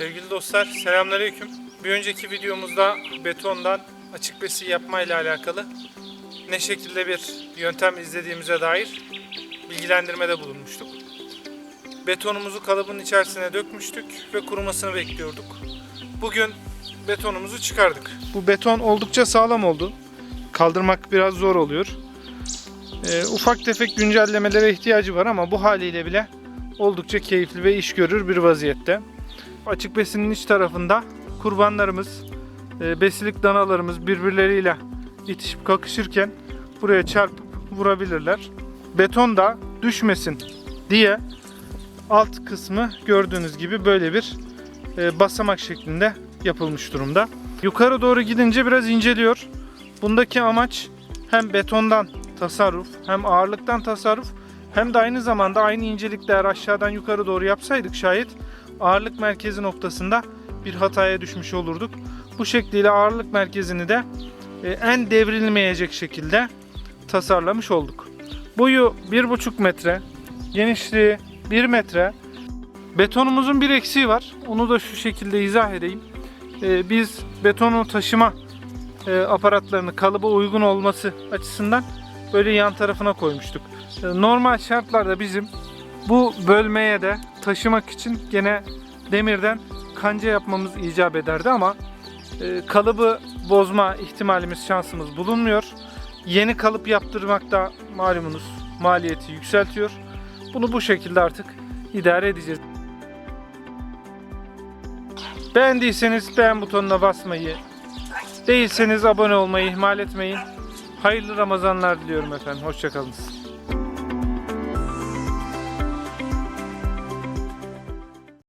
Sevgili dostlar, selamünaleyküm. Bir önceki videomuzda betondan açık besi yapma ile alakalı ne şekilde bir yöntem izlediğimize dair bilgilendirmede bulunmuştuk. Betonumuzu kalıbın içerisine dökmüştük ve kurumasını bekliyorduk. Bugün betonumuzu çıkardık. Bu beton oldukça sağlam oldu. Kaldırmak biraz zor oluyor. Ee, ufak tefek güncellemelere ihtiyacı var ama bu haliyle bile oldukça keyifli ve iş görür bir vaziyette. Açık besinin iç tarafında kurbanlarımız, e, besilik danalarımız birbirleriyle itişip kakışırken buraya çarpıp vurabilirler. Beton da düşmesin diye alt kısmı gördüğünüz gibi böyle bir e, basamak şeklinde yapılmış durumda. Yukarı doğru gidince biraz inceliyor. Bundaki amaç hem betondan tasarruf hem ağırlıktan tasarruf hem de aynı zamanda aynı incelikte eğer aşağıdan yukarı doğru yapsaydık şayet ağırlık merkezi noktasında bir hataya düşmüş olurduk. Bu şekliyle ağırlık merkezini de e, en devrilmeyecek şekilde tasarlamış olduk. Boyu 1,5 metre, genişliği 1 metre. Betonumuzun bir eksiği var. Onu da şu şekilde izah edeyim. E, Biz betonu taşıma e, aparatlarını kalıba uygun olması açısından böyle yan tarafına koymuştuk. Normal şartlarda bizim bu bölmeye de taşımak için gene demirden kanca yapmamız icap ederdi ama e, kalıbı bozma ihtimalimiz şansımız bulunmuyor. Yeni kalıp yaptırmak da malumunuz maliyeti yükseltiyor. Bunu bu şekilde artık idare edeceğiz. Beğendiyseniz beğen butonuna basmayı, değilseniz abone olmayı ihmal etmeyin. Hayırlı Ramazanlar diliyorum efendim. Hoşçakalın.